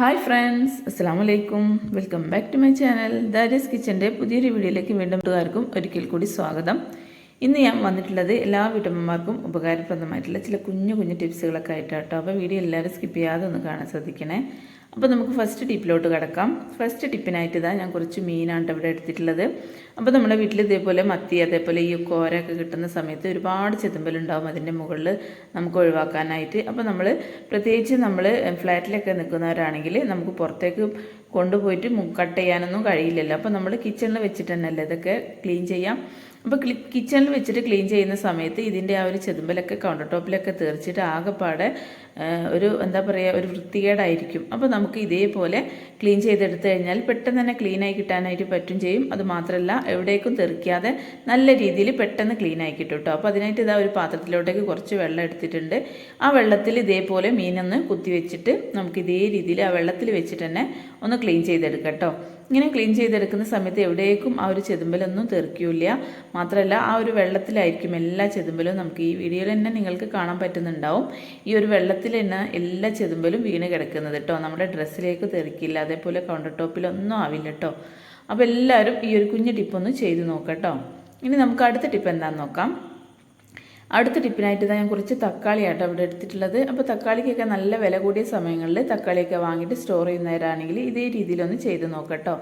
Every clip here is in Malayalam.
ഹായ് ഫ്രണ്ട്സ് അസ്സാം വലൈക്കും welcome back to my channel Darius കിച്ചന്റെ പുതിയൊരു വീഡിയോയിലേക്ക് വീണ്ടും കൂട്ടുകാർക്കും ഒരിക്കൽ കൂടി സ്വാഗതം. ഇന്ന് ഞാൻ വന്നിട്ടുള്ളത് എല്ലാ വീട്ടമ്മമാർക്കും ഉപകാരപ്രദമായിട്ടുള്ള ചില കുഞ്ഞു കുഞ്ഞു ടിപ്സുകളൊക്കെ ആയിട്ടാട്ടോ. അപ്പോൾ വീഡിയോ എല്ലാവരും സ്കിപ്പ് ചെയ്യാതെ ഒന്ന് കാണാൻ ശ്രദ്ധിക്കണേ. അപ്പോൾ നമുക്ക് ഫസ്റ്റ് ടിപ്പിലോട്ട് കിടക്കാം. ഫസ്റ്റ് ടിപ്പിനായിട്ട് ഇതാ ഞാൻ കുറച്ച് മീനാണ് ഇവിടെ എടുത്തിട്ടുള്ളത്. അപ്പോൾ നമ്മുടെ വീട്ടിൽ ഇതേപോലെ മത്തി അതേപോലെ ഈ കോരൊക്കെ കിട്ടുന്ന സമയത്ത് ഒരുപാട് ചെതുമ്പലുണ്ടാവും അതിന്റെ മുകളിൽ നമുക്ക് ഒഴിവാക്കാനായിട്ട്. അപ്പോൾ നമ്മൾ പ്രത്യേകിച്ച് നമ്മൾ ഫ്ലാറ്റിലൊക്കെ നിൽക്കുന്നവരാണെങ്കിൽ നമുക്ക് പുറത്തേക്ക് കൊണ്ടുപോയിട്ട് കട്ട് ചെയ്യാനൊന്നും കഴിയില്ലല്ലോ. അപ്പോൾ നമ്മൾ കിച്ചണിൽ വെച്ചിട്ട് തന്നെയല്ലേ ഇതൊക്കെ ക്ലീൻ ചെയ്യാം. അപ്പോൾ കിച്ചണിൽ വെച്ചിട്ട് ക്ലീൻ ചെയ്യുന്ന സമയത്ത് ഇതിന്റെ ആ ഒരു ചെതുമ്പലൊക്കെ കൗണ്ടർ ടോപ്പിലൊക്കെ തീർച്ചിട്ട് ആകെപ്പാടെ ഒരു എന്താ പറയുക ഒരു വൃത്തികേടായിരിക്കും. അപ്പോൾ നമുക്ക് ഇതേപോലെ ക്ലീൻ ചെയ്തെടുത്തു കഴിഞ്ഞാൽ പെട്ടെന്ന് തന്നെ ക്ലീനായി കിട്ടാനായിട്ട് പറ്റും ചെയ്യും. അത് മാത്രമല്ല എവിടേക്കും തെറിക്കാതെ നല്ല രീതിയിൽ പെട്ടെന്ന് ക്ലീൻ കിട്ടും കേട്ടോ അപ്പോൾ അതിനായിട്ട് ഇതാ ഒരു പാത്രത്തിലോട്ടേക്ക് കുറച്ച് വെള്ളം എടുത്തിട്ടുണ്ട്. ആ വെള്ളത്തിൽ ഇതേപോലെ മീനൊന്ന് കുത്തി വെച്ചിട്ട് നമുക്ക് ഇതേ രീതിയിൽ ആ വെള്ളത്തിൽ വെച്ചിട്ട് തന്നെ ഒന്ന് ക്ലീൻ ചെയ്തെടുക്കാം കേട്ടോ ഇങ്ങനെ ക്ലീൻ ചെയ്തെടുക്കുന്ന സമയത്ത് എവിടേക്കും ആ ഒരു ചെതുമ്പലൊന്നും തെറിക്കില്ല. മാത്രമല്ല ആ ഒരു വെള്ളത്തിലായിരിക്കും എല്ലാ ചെതുമ്പലും നമുക്ക്. ഈ വീഡിയോയിൽ തന്നെ നിങ്ങൾക്ക് കാണാൻ പറ്റുന്നുണ്ടാവും. ഈ ഒരു വെള്ളത്തിൽ തന്നെ എല്ലാ ചെതുമ്പലും വീണ് കിടക്കുന്നത് കേട്ടോ. നമ്മുടെ ഡ്രസ്സിലേക്ക് തെറിക്കില്ല. അതേപോലെ കൗണ്ടർ ടോപ്പിലൊന്നും ആവില്ല കേട്ടോ. അപ്പോൾ എല്ലാവരും ഈ ഒരു കുഞ്ഞ് ടിപ്പൊന്ന് ചെയ്ത് നോക്കാം കേട്ടോ. ഇനി നമുക്ക് അടുത്ത ടിപ്പ് എന്താണെന്ന് നോക്കാം. അടുത്ത ടിപ്പിനായിട്ട് ഞാൻ കുറച്ച് തക്കാളിയാട്ടോ അവിടെ എടുത്തിട്ടുള്ളത്. അപ്പോൾ തക്കാളിക്കൊക്കെ നല്ല വില കൂടിയ സമയങ്ങളിൽ തക്കാളിയൊക്കെ വാങ്ങിയിട്ട് സ്റ്റോർ ചെയ്യുന്നവരാണെങ്കിൽ ഇതേ രീതിയിലൊന്ന് ചെയ്ത് നോക്കട്ടോ.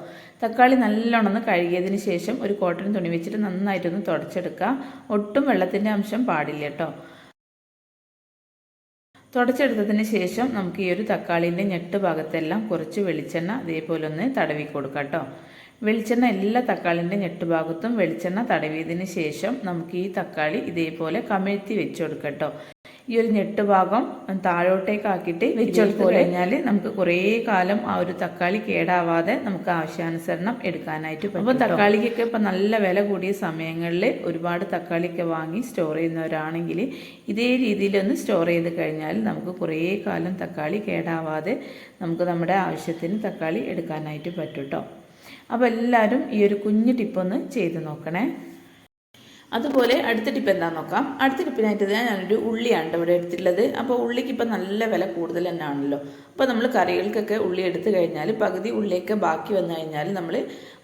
തക്കാളി നല്ലോണം കഴുകിയതിന് ശേഷം ഒരു കോട്ടൺ തുണി വെച്ചിട്ട് നന്നായിട്ടൊന്ന് തുടച്ചെടുക്കുക ഒട്ടും വെള്ളത്തിന്റെ അംശം പാടില്ല കേട്ടോ. തുടച്ചെടുത്തതിന് ശേഷം നമുക്ക് ഈ ഒരു തക്കാളീന്റെ ഞെട്ട് ഭാഗത്തെല്ലാം കുറച്ച് വെളിച്ചെണ്ണ അതേപോലെ ഒന്ന് തടവി കൊടുക്കാം കേട്ടോ. വെളിച്ചെണ്ണ എല്ലാ തക്കാളിന്റെ ഞെട്ടുഭാഗത്തും വെളിച്ചെണ്ണ തടവിയതിന് ശേഷം നമുക്ക് ഈ തക്കാളി ഇതേപോലെ കമിഴ്ത്തി വെച്ചു കൊടുക്കട്ടോ ഈ ഒരു ഞെട്ട് ഭാഗം താഴോട്ടേക്കാക്കിയിട്ട് വെച്ചെടുത്ത് കഴിഞ്ഞാൽ നമുക്ക് കുറേ കാലം ആ ഒരു തക്കാളി കേടാവാതെ നമുക്ക് ആവശ്യാനുസരണം എടുക്കാനായിട്ട് പറ്റും അപ്പോൾ തക്കാളിക്കൊക്കെ ഇപ്പം നല്ല വില കൂടിയ സമയങ്ങളിൽ ഒരുപാട് തക്കാളിയൊക്കെ വാങ്ങി സ്റ്റോർ ചെയ്യുന്നവരാണെങ്കിൽ ഇതേ രീതിയിലൊന്ന് സ്റ്റോർ ചെയ്ത് കഴിഞ്ഞാൽ നമുക്ക് കുറേ കാലം തക്കാളി കേടാവാതെ നമുക്ക് നമ്മുടെ ആവശ്യത്തിന് തക്കാളി എടുക്കാനായിട്ട് പറ്റും കേട്ടോ അപ്പോൾ എല്ലാവരും ഈ ഒരു കുഞ്ഞു ടിപ്പൊന്ന് ചെയ്ത് നോക്കണേ. അതുപോലെ അടുത്ത ടിപ്പ് എന്താണെന്ന് നോക്കാം. അടുത്ത ടിപ്പിനായിട്ട് ഞാനൊരു ഉള്ളിയാണ് ഇവിടെ എടുത്തിട്ടുള്ളത്. അപ്പോൾ ഉള്ളിക്ക് ഇപ്പം നല്ല വില കൂടുതൽ തന്നെയാണല്ലോ. അപ്പോൾ നമ്മൾ കറികൾക്കൊക്കെ ഉള്ളി എടുത്തു കഴിഞ്ഞാൽ പകുതി ഉള്ളിയൊക്കെ ബാക്കി വന്നു കഴിഞ്ഞാൽ നമ്മൾ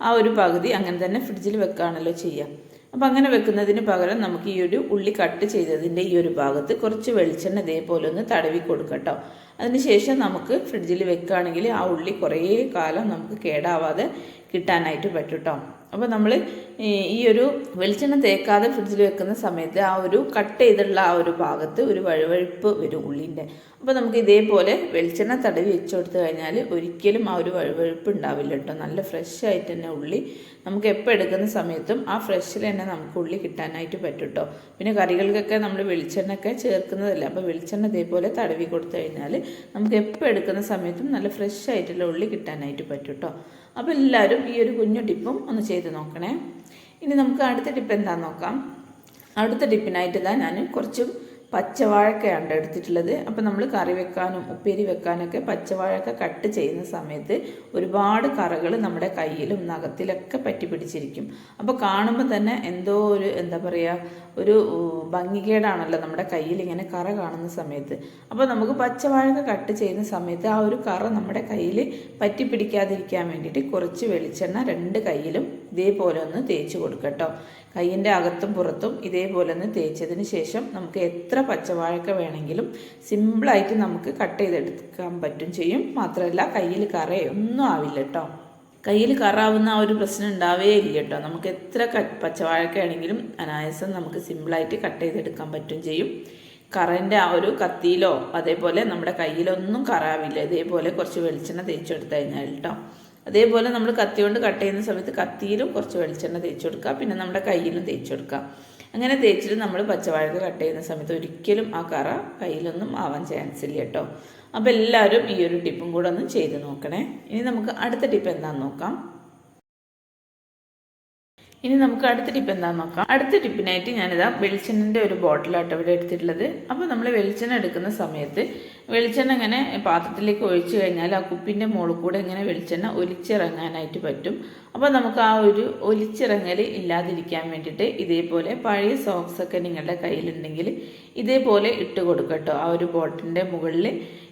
ആ ഒരു പകുതി അങ്ങനെ തന്നെ ഫ്രിഡ്ജിൽ വെക്കുകയാണല്ലോ ചെയ്യുക അപ്പോൾ അങ്ങനെ വെക്കുന്നതിന് പകരം നമുക്ക് ഈ ഒരു ഉള്ളി കട്ട് ചെയ്തതിന്റെ ഈ ഒരു ഭാഗത്ത് കുറച്ച് വെളിച്ചെണ്ണ ഇതേപോലെ ഒന്ന് തടവി കൊടുക്കട്ടോ. അതിനുശേഷം നമുക്ക് ഫ്രിഡ്ജിൽ വെക്കുകയാണെങ്കിൽ ആ ഉള്ളി കുറേ കാലം നമുക്ക് കേടാവാതെ കിട്ടാനായിട്ട് പറ്റും കേട്ടോ അപ്പോൾ നമ്മൾ ഈ ഒരു വെളിച്ചെണ്ണ തേക്കാതെ ഫ്രിഡ്ജിൽ വെക്കുന്ന സമയത്ത് ആ ഒരു കട്ട് ചെയ്തുള്ള ആ ഒരു ഭാഗത്ത് ഒരു വഴുവഴുപ്പ് വരും ഉള്ളിന്റെ. അപ്പോൾ നമുക്ക് ഇതേപോലെ വെളിച്ചെണ്ണ തടവി വെച്ച് കൊടുത്തു കഴിഞ്ഞാൽ ഒരിക്കലും ആ ഒരു വഴുവഴുപ്പ് ഉണ്ടാവില്ല കേട്ടോ നല്ല ഫ്രഷ് ആയിട്ട് തന്നെ ഉള്ളി നമുക്ക് എപ്പോൾ എടുക്കുന്ന സമയത്തും ആ ഫ്രഷിൽ തന്നെ നമുക്ക് ഉള്ളി കിട്ടാനായിട്ട് പറ്റും കേട്ടോ പിന്നെ കറികൾക്കൊക്കെ നമ്മൾ വെളിച്ചെണ്ണ ഒക്കെ ചേർക്കുന്നതല്ല. അപ്പോൾ വെളിച്ചെണ്ണ ഇതേപോലെ തടവി കൊടുത്തു കഴിഞ്ഞാൽ നമുക്ക് എപ്പോൾ എടുക്കുന്ന സമയത്തും നല്ല ഫ്രഷ് ആയിട്ടുള്ള ഉള്ളി കിട്ടാനായിട്ട് പറ്റും കേട്ടോ അപ്പോൾ എല്ലാവരും ഈ ഒരു കുഞ്ഞു ടിപ്പും ഒന്ന് ചെയ്ത് നോക്കണേ. ഇനി നമുക്ക് അടുത്ത ടിപ്പ് എന്താണെന്ന് നോക്കാം. അടുത്ത ടിപ്പിനായിട്ട് ഞാൻ കുറച്ച് പച്ചവാഴക്കയാണ് എടുത്തിട്ടുള്ളത്. അപ്പോൾ നമ്മൾ കറി വെക്കാനും ഉപ്പേരി വെക്കാനൊക്കെ പച്ചവാഴക്ക കട്ട് ചെയ്യുന്ന സമയത്ത് ഒരുപാട് കറകൾ നമ്മുടെ കയ്യിലും നഖത്തിലൊക്കെ പറ്റി പിടിച്ചിരിക്കും. അപ്പോൾ കാണുമ്പോൾ തന്നെ എന്തോ ഒരു എന്താ പറയുക ഒരു ഭംഗികേടാണല്ലോ നമ്മുടെ കയ്യിൽ ഇങ്ങനെ കറ കാണുന്ന സമയത്ത്. അപ്പോൾ നമുക്ക് പച്ചവാഴക്ക കട്ട് ചെയ്യുന്ന സമയത്ത് ആ ഒരു കറ നമ്മുടെ കയ്യിൽ പറ്റി പിടിക്കാതിരിക്കാൻ വേണ്ടിയിട്ട് കുറച്ച് വെളിച്ചെണ്ണ രണ്ട് കയ്യിലും ഇതേപോലെ ഒന്ന് തേച്ച് കൊടുക്കട്ടോ. കയ്യിന്റെ അകത്തും പുറത്തും ഇതേപോലെ ഒന്ന് തേച്ചതിന് ശേഷം നമുക്ക് എത്ര പച്ചവാഴക്ക വേണമെങ്കിലും സിമ്പിളായിട്ട് നമുക്ക് കട്ട് ചെയ്തെടുക്കാൻ പറ്റും ചെയ്യും. മാത്രമല്ല കയ്യിൽ കറയൊന്നും ആവില്ല കേട്ടോ കയ്യിൽ കറാവുന്ന ആ ഒരു പ്രശ്നം ഉണ്ടാവേ ഇല്ല കേട്ടോ നമുക്ക് എത്ര പച്ചവാഴക്ക ആണെങ്കിലും അനായാസം നമുക്ക് സിമ്പിളായിട്ട് കട്ട് ചെയ്തെടുക്കാൻ പറ്റും ചെയ്യും. കറന്റെ ആ ഒരു കത്തിയിലോ അതേപോലെ നമ്മുടെ കയ്യിലൊന്നും കറാവില്ല. ഇതേപോലെ കുറച്ച് വെളിച്ചെണ്ണ തേച്ചെടുത്ത് കഴിഞ്ഞാൽ കേട്ടോ അതേപോലെ നമ്മൾ കത്തി കൊണ്ട് കട്ട് ചെയ്യുന്ന സമയത്ത് കത്തിയിലും കുറച്ച് വെളിച്ചെണ്ണ തേച്ച് കൊടുക്കുക പിന്നെ നമ്മുടെ കയ്യിലും തേച്ച് കൊടുക്കുക അങ്ങനെ തേച്ചിട്ട് നമ്മൾ പച്ചവാഴക്ക് കട്ട് ചെയ്യുന്ന സമയത്ത് ഒരിക്കലും ആ കറ കയ്യിലൊന്നും ആവാൻ ചാൻസ് ഇല്ല കേട്ടോ. അപ്പോൾ എല്ലാവരും ഈ ഒരു ടിപ്പും കൂടെ ഒന്ന് ചെയ്ത് നോക്കണേ. ഇനി നമുക്ക് അടുത്ത ടിപ്പ് എന്താണെന്ന് നോക്കാം. ഇനി നമുക്ക് അടുത്ത ടിപ്പ് എന്താണെന്ന് നോക്കാം. അടുത്ത ടിപ്പിനായിട്ട് ഞാനിതാ വെളിച്ചെണ്ണന്റെ ഒരു ബോട്ടിലാട്ടോ ഇവിടെ എടുത്തിട്ടുള്ളത്. അപ്പോൾ നമ്മൾ വെളിച്ചെണ്ണ എടുക്കുന്ന സമയത്ത് വെളിച്ചെണ്ണ ഇങ്ങനെ പാത്രത്തിലേക്ക് ഒഴിച്ചു കഴിഞ്ഞാൽ ആ കുപ്പിന്റെ മുകളിൽ കൂടെ ഇങ്ങനെ വെളിച്ചെണ്ണ ഒലിച്ചിറങ്ങാനായിട്ട് പറ്റും. അപ്പോൾ നമുക്ക് ആ ഒരു ഒലിച്ചിറങ്ങൽ ഇല്ലാതിരിക്കാൻ വേണ്ടിയിട്ട് ഇതേപോലെ പഴയ സോക്സൊക്കെ നിങ്ങളുടെ കയ്യിലുണ്ടെങ്കിൽ ഇതേപോലെ ഇട്ട് കൊടുക്കട്ടോ ആ ഒരു ബോട്ടിന്റെ മുകളിൽ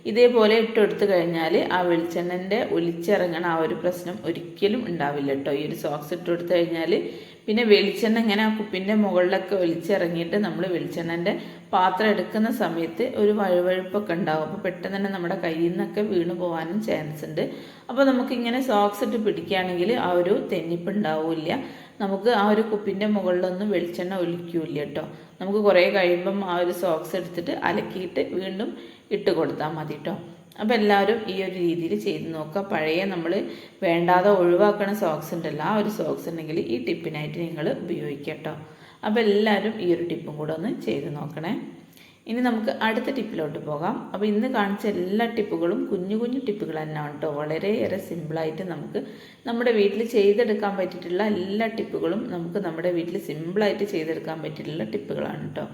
ഇതേപോലെ ഇട്ട് കൊടുത്തു കഴിഞ്ഞാൽ ആ വെളിച്ചെണ്ണന്റെ ഒലിച്ചിറങ്ങണ ആ ഒരു പ്രശ്നം ഒരിക്കലും ഉണ്ടാവില്ല കേട്ടോ ഈ ഒരു സോക്സ് ഇട്ട് കൊടുത്തു കഴിഞ്ഞാൽ പിന്നെ വെളിച്ചെണ്ണ ഇങ്ങനെ ആ കുപ്പിന്റെ മുകളിലൊക്കെ വലിച്ചിറങ്ങിയിട്ട് നമ്മൾ വെളിച്ചെണ്ണന്റെ പാത്രം എടുക്കുന്ന സമയത്ത് ഒരു വഴുവഴുപ്പൊക്കെ ഉണ്ടാവും. അപ്പോൾ പെട്ടെന്ന് തന്നെ നമ്മുടെ കയ്യിൽ നിന്നൊക്കെ വീണ് പോകാനും ചാൻസ് ഉണ്ട്. അപ്പോൾ നമുക്കിങ്ങനെ സോക്സ് ഇട്ട് പിടിക്കുകയാണെങ്കിൽ ആ ഒരു തെന്നിപ്പ് ഉണ്ടാവില്ല. നമുക്ക് ആ ഒരു കുപ്പിന്റെ മുകളിലൊന്നും വെളിച്ചെണ്ണ ഒലിക്കൂല കേട്ടോ. നമുക്ക് കുറേ കഴിയുമ്പം ആ ഒരു സോക്സ് എടുത്തിട്ട് അലക്കിയിട്ട് വീണ്ടും ഇട്ട് കൊടുത്താൽ മതി കേട്ടോ. അപ്പോൾ എല്ലാവരും ഈ ഒരു രീതിയിൽ ചെയ്ത് നോക്കുക. പഴയ നമ്മൾ വേണ്ടാതെ ഒഴിവാക്കണ സോക്സ് ഉണ്ടല്ലോ ആ ഒരു സോക്സ് ഉണ്ടെങ്കിൽ ഈ ടിപ്പിനായിട്ട് നിങ്ങൾ ഉപയോഗിക്കുക കേട്ടോ അപ്പോൾ എല്ലാവരും ഈ ഒരു ടിപ്പും കൂടെ ഒന്ന് ചെയ്ത് നോക്കണേ. ഇനി നമുക്ക് അടുത്ത ടിപ്പിലോട്ട് പോകാം. അപ്പോൾ ഇന്ന് കാണിച്ച എല്ലാ ടിപ്പുകളും കുഞ്ഞു കുഞ്ഞു ടിപ്പുകൾ തന്നെയാണ് കേട്ടോ. വളരെയേറെ സിമ്പിളായിട്ട് നമുക്ക് നമ്മുടെ വീട്ടിൽ ചെയ്തെടുക്കാൻ പറ്റിയിട്ടുള്ള എല്ലാ ടിപ്പുകളും നമുക്ക് നമ്മുടെ വീട്ടിൽ സിമ്പിളായിട്ട് ചെയ്തെടുക്കാൻ പറ്റിയിട്ടുള്ള ടിപ്പുകളാണ് കേട്ടോ.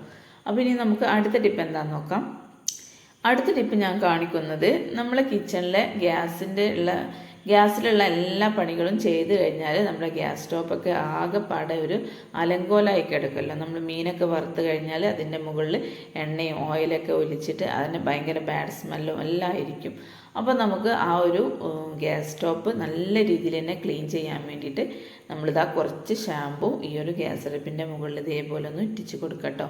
അപ്പോൾ ഇനി നമുക്ക് അടുത്ത ടിപ്പ് എന്താണെന്ന് നോക്കാം. അടുത്ത ടിപ്പ് ഞാൻ കാണിക്കുന്നത് നമ്മളെ കിച്ചണിലെ ഗ്യാസിന്റെ ഉള്ള ഗ്യാസിലുള്ള എല്ലാ പണികളും ചെയ്ത് കഴിഞ്ഞാൽ നമ്മുടെ ഗ്യാസ് സ്റ്റോപ്പൊക്കെ ആകെപ്പാടെ ഒരു അലങ്കോലായി കിടക്കുമല്ലോ നമ്മൾ മീനൊക്കെ വറുത്ത് കഴിഞ്ഞാൽ അതിന്റെ മുകളിൽ എണ്ണയും ഓയിലൊക്കെ ഒലിച്ചിട്ട് അതിന് ഭയങ്കര ബാഡ് സ്മെല്ലും എല്ലാം ആയിരിക്കും. അപ്പോൾ നമുക്ക് ആ ഒരു ഗ്യാസ് സ്റ്റോപ്പ് നല്ല രീതിയിൽ തന്നെ ക്ലീൻ ചെയ്യാൻ വേണ്ടിയിട്ട് നമ്മളിതാ കുറച്ച് ഷാമ്പു ഈ ഒരു ഗ്യാസ് അടുപ്പിന്റെ മുകളിൽ ഇതേപോലെ ഒന്ന് ഇറ്റിച്ച് കൊടുക്കട്ടോ.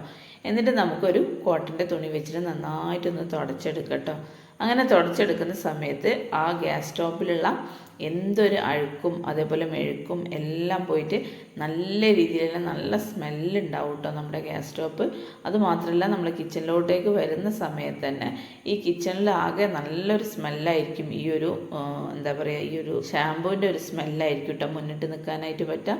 എന്നിട്ട് നമുക്കൊരു കോട്ടന്റെ തുണി വെച്ചിട്ട് നന്നായിട്ടൊന്ന് തുടച്ചെടുക്കട്ടോ. അങ്ങനെ തുടച്ചെടുക്കുന്ന സമയത്ത് ആ ഗ്യാസ് സ്റ്റോപ്പിലുള്ള എന്തൊരു അഴുക്കും അതേപോലെ മെഴുക്കും എല്ലാം പോയിട്ട് നല്ല രീതിയിലുള്ള നല്ല സ്മെല്ലുണ്ടാവും കേട്ടോ നമ്മുടെ ഗ്യാസ് സ്റ്റോപ്പ്. അതുമാത്രമല്ല നമ്മൾ കിച്ചണിലോട്ടേക്ക് വരുന്ന സമയത്ത് തന്നെ ഈ കിച്ചണിൽ ആകെ നല്ലൊരു സ്മെല്ലായിരിക്കും. ഈ ഒരു എന്താ പറയുക ഈ ഒരു ഷാമ്പൂവിന്റെ ഒരു സ്മെല്ലായിരിക്കും കേട്ടോ മുന്നിട്ട് നിൽക്കാനായിട്ട് പറ്റാം.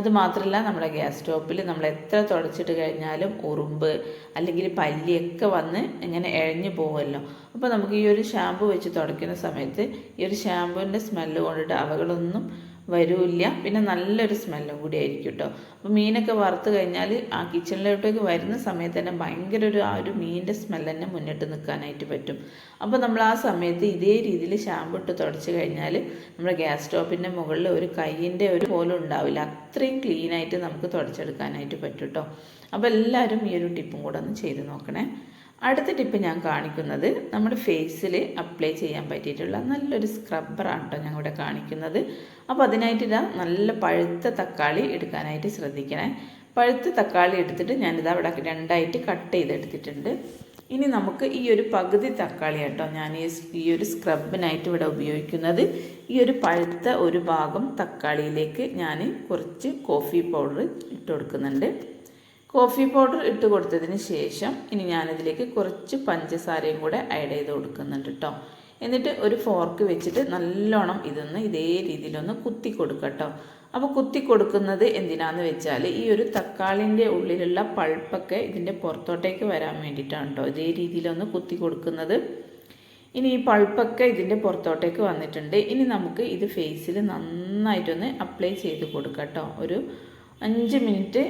അതുമാത്രമല്ല നമ്മുടെ ഗ്യാസ് സ്റ്റോപ്പിൽ നമ്മൾ എത്ര തുടച്ചിട്ട് കഴിഞ്ഞാലും ഉറുമ്പ് അല്ലെങ്കിൽ പല്ലിയൊക്കെ വന്ന് ഇങ്ങനെ എഴഞ്ഞു പോകുമല്ലോ അപ്പോൾ നമുക്ക് ഈ ഒരു ഷാമ്പു വെച്ച് തുടയ്ക്കുന്ന സമയത്ത് ഈ ഒരു ഷാമ്പുവിന്റെ സ്മെല്ല് കൊണ്ടിട്ട് അവകളൊന്നും വരില്ല. പിന്നെ നല്ലൊരു സ്മെല്ലും കൂടി ആയിരിക്കും കേട്ടോ അപ്പോൾ മീനൊക്കെ വറുത്ത് കഴിഞ്ഞാൽ ആ കിച്ചണിലോട്ടേക്ക് വരുന്ന സമയത്ത് തന്നെ ഭയങ്കര ഒരു ആ ഒരു മീനിന്റെ സ്മെല്ല് തന്നെ മുന്നിട്ട് നിൽക്കാനായിട്ട് പറ്റും. അപ്പോൾ നമ്മൾ ആ സമയത്ത് ഇതേ രീതിയിൽ ഷാമ്പു ഇട്ട് തുടച്ച് കഴിഞ്ഞാൽ നമ്മുടെ ഗ്യാസ് സ്റ്റോപ്പിന്റെ മുകളിൽ ഒരു കൈയിന്റെ ഒരു പോലും ഉണ്ടാവില്ല. അത്രയും ക്ലീനായിട്ട് നമുക്ക് തുടച്ചെടുക്കാനായിട്ട് പറ്റും കേട്ടോ അപ്പോൾ എല്ലാവരും ഈ ഒരു ടിപ്പും കൂടെ ഒന്ന് ചെയ്ത് നോക്കണേ. അടുത്ത ടിപ്പ് ഞാൻ കാണിക്കുന്നത് നമ്മുടെ ഫേസിൽ അപ്ലൈ ചെയ്യാൻ പറ്റിയിട്ടുള്ള നല്ലൊരു സ്ക്രബ്ബറാണ് കേട്ടോ ഞാൻ ഇവിടെ കാണിക്കുന്നത്. അപ്പോൾ അതിനായിട്ട് ഇതാ നല്ല പഴുത്ത തക്കാളി എടുക്കാനായിട്ട് ശ്രദ്ധിക്കണേ. പഴുത്ത തക്കാളി എടുത്തിട്ട് ഞാനിതാ അവിടെ രണ്ടായിട്ട് കട്ട് ചെയ്തെടുത്തിട്ടുണ്ട്. ഇനി നമുക്ക് ഈ ഒരു പകുതി തക്കാളി കേട്ടോ ഞാൻ ഈ ഒരു സ്ക്രബിനായിട്ട് ഇവിടെ ഉപയോഗിക്കുന്നത്. ഈ ഒരു പഴുത്ത ഒരു ഭാഗം തക്കാളിയിലേക്ക് ഞാൻ കുറച്ച് കോഫി പൗഡർ ഇട്ട് കൊടുക്കുന്നുണ്ട്. കോഫി പൗഡർ ഇട്ട് കൊടുത്തതിന് ശേഷം ഇനി ഞാനിതിലേക്ക് കുറച്ച് പഞ്ചസാരയും കൂടെ ആഡ് ചെയ്ത് കൊടുക്കുന്നുണ്ട് കേട്ടോ എന്നിട്ട് ഒരു ഫോർക്ക് വെച്ചിട്ട് നല്ലോണം ഇതൊന്ന് ഇതേ രീതിയിലൊന്ന് കുത്തി കൊടുക്കുക കേട്ടോ അപ്പോൾ കുത്തി കൊടുക്കുന്നത് എന്തിനാന്ന് വെച്ചാൽ ഈ ഒരു തക്കാളിന്റെ ഉള്ളിലുള്ള പൾപ്പൊക്കെ ഇതിന്റെ പുറത്തോട്ടേക്ക് വരാൻ വേണ്ടിയിട്ടാണ് കേട്ടോ ഇതേ രീതിയിലൊന്ന് കുത്തി കൊടുക്കുന്നത്. ഇനി ഈ പൾപ്പൊക്കെ ഇതിന്റെ പുറത്തോട്ടേക്ക് വന്നിട്ടുണ്ട്. ഇനി നമുക്ക് ഇത് ഫേസിൽ നന്നായിട്ടൊന്ന് അപ്ലൈ ചെയ്ത് കൊടുക്കാം കേട്ടോ ഒരു അഞ്ച് മിനിറ്റ്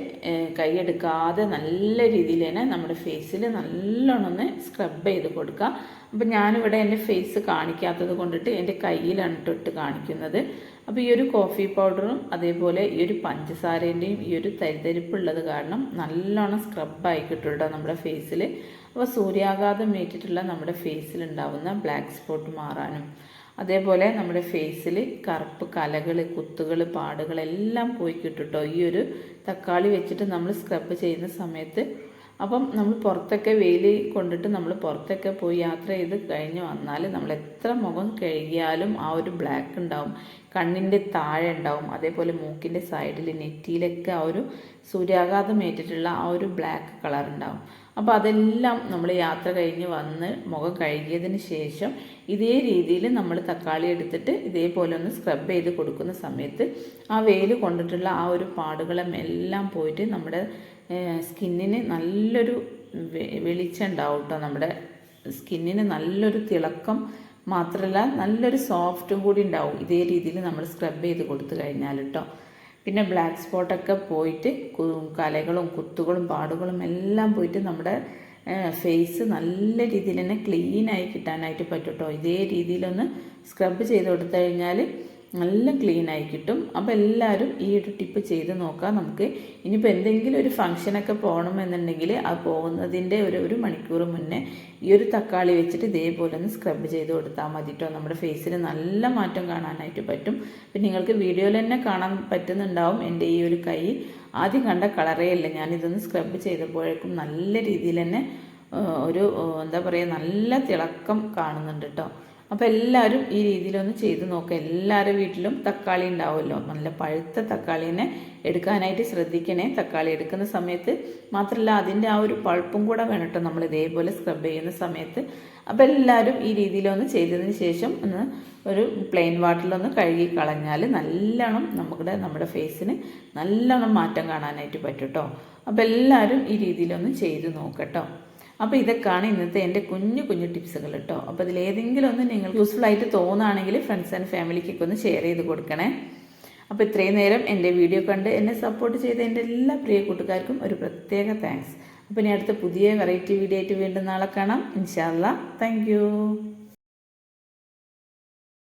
കൈയെടുക്കാതെ നല്ല രീതിയിൽ തന്നെ നമ്മുടെ ഫേസിൽ നല്ലോണം ഒന്ന് സ്ക്രബ് ചെയ്ത് കൊടുക്കുക അപ്പം ഞാനിവിടെ എന്റെ ഫേസ് കാണിക്കാത്തത് കൊണ്ടിട്ട് എന്റെ കയ്യിലാണ് ഇട്ടിട്ട് കാണിക്കുന്നത്. അപ്പോൾ ഈ ഒരു കോഫി പൗഡറും അതേപോലെ ഈ ഒരു പഞ്ചസാരേന്റെയും ഈ ഒരു തരിതരിപ്പുള്ളത് കാരണം നല്ലോണം സ്ക്രബായി കിട്ടും നമ്മുടെ ഫേസിൽ അപ്പോൾ സൂര്യാഘാതം ഏറ്റിട്ടുള്ള നമ്മുടെ ഫേസിൽ ഉണ്ടാവുന്ന ബ്ലാക്ക് സ്പോട്ട് മാറാനും. അതേപോലെ നമ്മുടെ ഫേസിൽ കറുപ്പ് കലകൾ കുത്തുകൾ പാടുകൾ എല്ലാം പോയി കിട്ടുട്ടോ ഈ ഒരു തക്കാളി വെച്ചിട്ട് നമ്മൾ സ്ക്രബ് ചെയ്യുന്ന സമയത്ത്. അപ്പം നമ്മൾ പുറത്തൊക്കെ വെയിൽ കൊണ്ടിട്ട് നമ്മൾ പുറത്തൊക്കെ പോയി യാത്ര ചെയ്ത് കഴിഞ്ഞ് വന്നാൽ നമ്മൾ എത്ര മുഖം കഴുകിയാലും ആ ഒരു ബ്ലാക്ക് ഉണ്ടാവും. കണ്ണിന്റെ താഴെ ഉണ്ടാവും. അതേപോലെ മൂക്കിന്റെ സൈഡിൽ നെറ്റിയിലൊക്കെ ആ ഒരു സൂര്യാഘാതം ഏറ്റിട്ടുള്ള ആ ഒരു ബ്ലാക്ക് കളർ ഉണ്ടാവും. അപ്പോൾ അതെല്ലാം നമ്മൾ യാത്ര കഴിഞ്ഞ് വന്ന് മുഖം കഴുകിയതിന് ശേഷം ഇതേ രീതിയിൽ നമ്മൾ തക്കാളി എടുത്തിട്ട് ഇതേപോലെ ഒന്ന് സ്ക്രബ് ചെയ്ത് കൊടുക്കുന്ന സമയത്ത് ആ വെയിൽ കൊണ്ടിട്ടുള്ള ആ ഒരു പാടുകളും എല്ലാം പോയിട്ട് നമ്മുടെ സ്കിന്നിന് നല്ലൊരു വെളിച്ചം ഉണ്ടാവും കേട്ടോ നമ്മുടെ സ്കിന്നിന് നല്ലൊരു തിളക്കം മാത്രമല്ല നല്ലൊരു സോഫ്റ്റും കൂടി ഉണ്ടാവും ഇതേ രീതിയിൽ നമ്മൾ സ്ക്രബ് ചെയ്ത് കൊടുത്തു കഴിഞ്ഞാൽ കേട്ടോ പിന്നെ ബ്ലാക്ക് സ്പോട്ടൊക്കെ പോയിട്ട് കലകളും കുത്തുകളും പാടുകളും എല്ലാം പോയിട്ട് നമ്മുടെ ഫേസ് നല്ല രീതിയിൽ തന്നെ ക്ലീനായി കിട്ടാനായിട്ട് പറ്റും കേട്ടോ ഇതേ രീതിയിലൊന്ന് സ്ക്രബ് ചെയ്ത് കൊടുത്തു കഴിഞ്ഞാൽ നല്ല ക്ലീൻ ആയി കിട്ടും. അപ്പോൾ എല്ലാവരും ഈ ഒരു ടിപ്പ് ചെയ്ത് നോക്കാം നമുക്ക്. ഇനിയിപ്പോൾ എന്തെങ്കിലും ഒരു ഫംഗ്ഷനൊക്കെ പോകണമെന്നുണ്ടെങ്കിൽ ആ പോകുന്നതിന്റെ ഒരു ഒരു മണിക്കൂർ മുന്നേ ഈ ഒരു തക്കാളി വെച്ചിട്ട് ഇതേപോലെ ഒന്ന് സ്ക്രബ് ചെയ്ത് കൊടുത്താൽ മതി കേട്ടോ നമ്മുടെ ഫേസിൽ നല്ല മാറ്റം കാണാനായിട്ട് പറ്റും. പിന്നെ നിങ്ങൾക്ക് വീഡിയോയിൽ തന്നെ കാണാൻ പറ്റുന്നുണ്ടാവും എന്റെ ഈ ഒരു കൈ. ആദ്യം കണ്ട കളറേ അല്ല. ഞാനിതൊന്ന് സ്ക്രബ് ചെയ്തപ്പോഴേക്കും നല്ല രീതിയിൽ തന്നെ ഒരു എന്താ പറയുക നല്ല തിളക്കം കാണുന്നുണ്ട് കേട്ടോ അപ്പോൾ എല്ലാവരും ഈ രീതിയിലൊന്ന് ചെയ്ത് നോക്കുക എല്ലാവരുടെ വീട്ടിലും തക്കാളി ഉണ്ടാവുമല്ലോ. നല്ല പഴുത്ത തക്കാളീനെ എടുക്കാനായിട്ട് ശ്രദ്ധിക്കണേ. തക്കാളി എടുക്കുന്ന സമയത്ത് മാത്രമല്ല അതിന്റെ ആ ഒരു പഴുപ്പും കൂടെ വേണം നമ്മൾ ഇതേപോലെ സ്ക്രബ് ചെയ്യുന്ന സമയത്ത്. അപ്പോൾ എല്ലാവരും ഈ രീതിയിലൊന്ന് ചെയ്തതിന് ശേഷം ഒന്ന് ഒരു പ്ലെയിൻ വാട്ടറിലൊന്ന് കഴുകി കളഞ്ഞാൽ നല്ലോണം നമ്മുടെ നമ്മുടെ ഫേസിന് നല്ലോണം മാറ്റം കാണാനായിട്ട് പറ്റും കേട്ടോ. അപ്പോൾ എല്ലാവരും ഈ രീതിയിലൊന്ന് ചെയ്ത് നോക്കട്ടോ അപ്പോൾ ഇതൊക്കെയാണ് ഇന്നത്തെ എന്റെ കുഞ്ഞു കുഞ്ഞു ടിപ്സുകൾ കേട്ടോ. അപ്പോൾ ഇതിലേതെങ്കിലും ഒന്ന് നിങ്ങൾ യൂസ്ഫുൾ ആയിട്ട് തോന്നുകയാണെങ്കിൽ ഫ്രണ്ട്സ് ആൻഡ് ഫാമിലിക്കൊക്കെ ഒന്ന് ഷെയർ ചെയ്ത് കൊടുക്കണേ. അപ്പോൾ ഇത്രയും നേരം എന്റെ വീഡിയോ കണ്ട് എന്നെ സപ്പോർട്ട് ചെയ്ത എന്റെ എല്ലാ പ്രിയ കൂട്ടുകാർക്കും ഒരു പ്രത്യേക താങ്ക്സ് അപ്പോൾ ഇനി അടുത്ത പുതിയ വെറൈറ്റി വീഡിയോ ആയിട്ട് വീണ്ടും നാളെ കാണാം. ഇൻഷാല്ല താങ്ക്